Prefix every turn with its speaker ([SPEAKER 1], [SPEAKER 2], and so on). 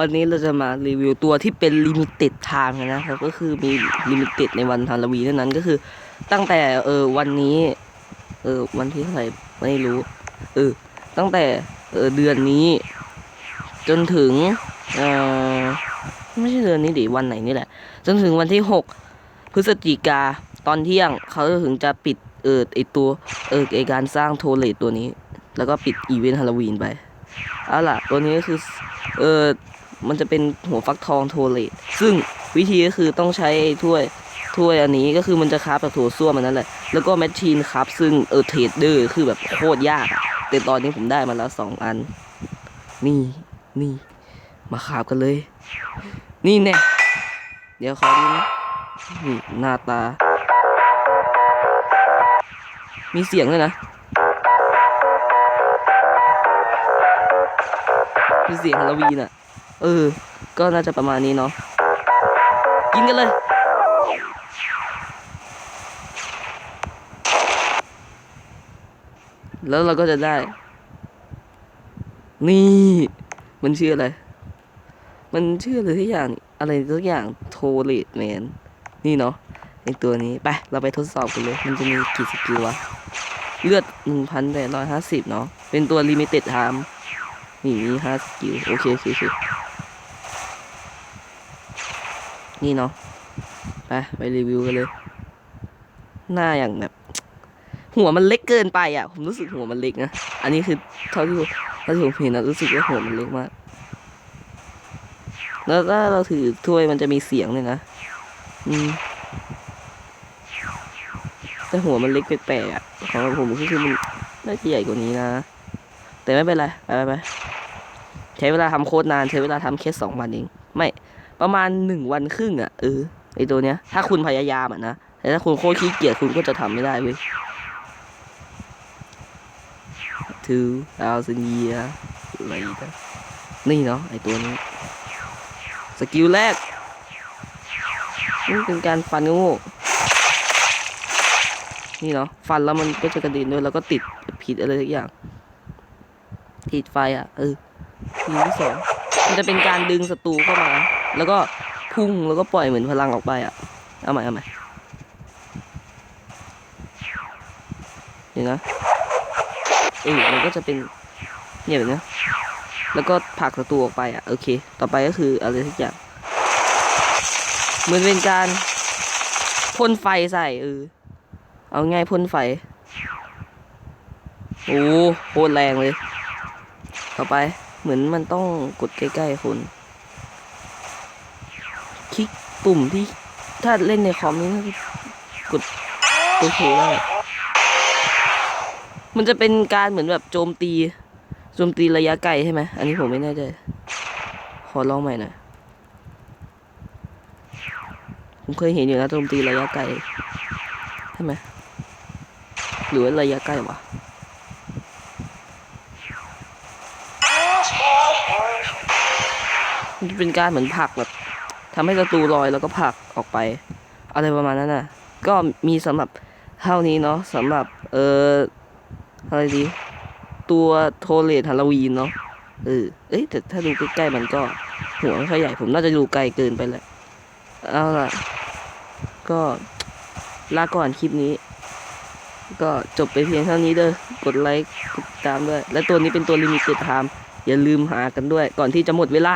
[SPEAKER 1] วันนี้เราจะมารีวิวตัวที่เป็นลิมิเต็ดไทม์กันนะครับ ก็คือมีลิมิเต็ดในวันฮาโลวีนเท่านั้นก็คือตั้งแต่เออวันนี้ เออวันที่เท่าไหร่ไม่รู้ เออ ตั้งแต่เออเดือนนี้ จนถึงเออไม่ใช่เดือนนี้ดิวันไหนนี่แหละ จนถึงวันที่หกพฤศจิกาตอนเที่ยงเขาถึงจะปิดเออไอตัวเออไอการสร้างโทเลตตัวนี้ แล้วก็ปิดอีเวนต์ฮาโลวีนไปเอาล่ะ ตัวนี้ก็คือเออ มันจะเป็นหัวฟักทองโทเลตซึ่งวิธีก็คือต้องใช้ถ้วยถ้วยอันนี้ก็คือมันจะคราฟแบบถั่วส้วมมันนั่นแหละ แล้วก็แมชชีนครับ ซึ่งเออเทรดเดอร์คือแบบโคตรยากแต่ตอนนี้ผมได้มาแล้วสองอัน นี่นี่ มาคราฟกันเลย นี่แน่เดี๋ยวขอดูนะนี่หน้าตา มีเสียงด้วยนะ มีเสียงฮาโลวีนอะ เออ ก็น่าจะประมาณนี้เนาะกินกันเลยแล้วเราก็จะได้ นี่ มันชื่ออะไร มันชื่ออะไรทุกอย่าง อะไรทุกอย่างโทเลตแมน นี่เนาะในตัวนี้ ไป เราไปทดสอบกันเลย มันจะมีกี่สกิลวะ เลือดหนึ่งพันแปดร้อยห้าสิบเนาะ เป็นตัวลิมิเต็ดไทม์นี่มีห้าสกิล โอเคโอเคโอเค นี่เนาะไปไปรีวิวกันเลย หน้าอย่างแบบ หัวมันเล็กเกินไปอะ ผมรู้สึกหัวมันเล็กนะ อันนี้คือเท่าที่ผมเท่าที่ผมเห็นนะรู้สึกว่าหัวมันเล็กมาก แล้วถ้าเราถือถ้วยมันจะมีเสียงเลยนะ อืมแต่หัวมันเล็กแปลกๆอะของผมก็คือมันน่าจะใหญ่กว่านี้นะ แต่ไม่เป็นไร ไปไปไปใช้เวลาทำโคตรนาน ใช้เวลาทำแค่สองวันเอง ไม่ ประมาณหนึ่งวันครึ่งอะเออไอตัวเนี้ย ถ้าคุณพยายามอะนะแต่ถ้าคุณโคตรขี้เกียจคุณก็จะทำไม่ได้เว้ย two thousand year later นี่เนาะไอตัวนี้ สกิลแรกนี่เป็นการฟันโง่นี่เนาะฟันแล้วมันก็จะกระด็นด้วยแล้วก็ติดผิดอะไรทุกอย่าง ติดไฟอะ เออทีที่สอง มันจะเป็นการดึงศัตรูเข้ามา แล้วก็พุ่งแล้วก็ปล่อยเหมือนพลังออกไปอะ เอาใหม่เอาใหม่เดี๋ยวนะเออมันก็จะเป็นเนี่ยแบบนี้แล้วก็ผลักศัตรูออกไปอะ โอเค ต่อไปก็คืออะไรทุกอย่างเหมือนเป็นการพ่นไฟใส่เออเอาง่ายพ่นไฟ โอ้โคตรแรงเลย ต่อไป เหมือนมันต้องกดใกล้ๆคนคลิกปุ่มที่ถ้าเล่นในคอมนี่น่าจะกดตัวถูได้มันจะเป็นการเหมือนแบบโจมตี โจมตีระยะไกลใช่ไหม อันนี้ผมไม่แน่ใจ ขอลองใหม่หน่อย ผมเคยเห็นอยู่นะโจมตีระยะไกล ใช่ไหม หรือว่าระยะใกล้วะมันจะ เป็นการเหมือนผักแบบทำให้ศัตรูลอยแล้วก็ผักออกไป อะไรประมาณนั้นน่ะ ก็มีสำหรับเท่านี้เนาะสำหรับเอออะไรดี ตัวโทเลตฮาโลวีนเนาะเออเอ้ยแต่ถ้าดูใกล้ๆมันก็หัวไม่ค่อยใหญ่ผมน่าจะดูไกลเกินไปแหละเอาล่ะ ก็ลาก่อนคลิปนี้ ก็จบไปเพียงเท่านี้เด้อกดไลค์กดติดตามด้วย และตัวนี้เป็นตัวลิมิเต็ดไทม์อย่าลืมหากันด้วย ก่อนที่จะหมดเวลา